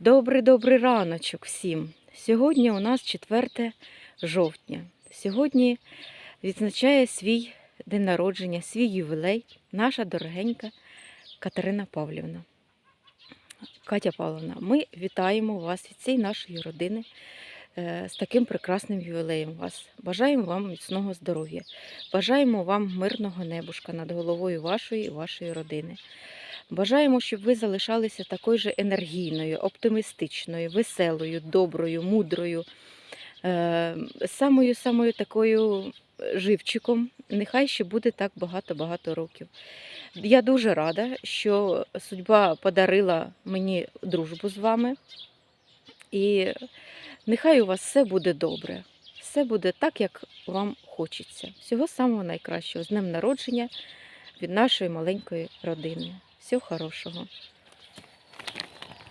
Добрий-добрий раночок всім. Сьогодні у нас 4 жовтня. Сьогодні відзначає свій день народження, свій ювілей наша дорогенька Катерина Павлівна. Катя Павловна, ми вітаємо вас від цієї нашої родини е, з таким прекрасним ювілеєм вас. Бажаємо вам міцного здоров'я. Бажаємо вам мирного небушка над головою вашої і вашої родини. Бажаємо, щоб ви залишалися такою же енергійною, оптимістичною, веселою, доброю, мудрою, е, самою самою такою живчиком. Нехай ще буде так багато-багато років. Я дуже рада, що судьба подарила мені дружбу з вами. І нехай у вас все буде добре. Все буде так, як вам хочеться. Всього самого найкращого. З днем народження від нашої маленької родини. Всього хорошого.